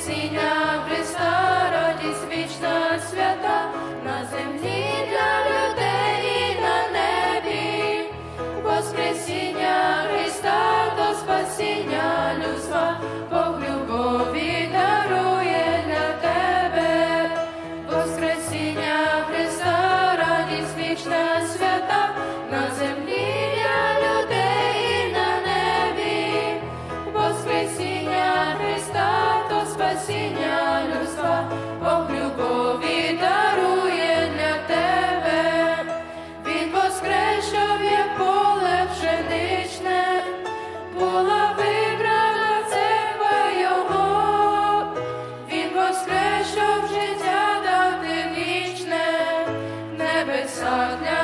Воскресіння Христа, радість вічна свята. спасіння людства, Бог любові дарує для тебе, Він воскрешав, як поле пшеничне, була вибрана церква його, Він воскрешав життя дати вічне, небеса для.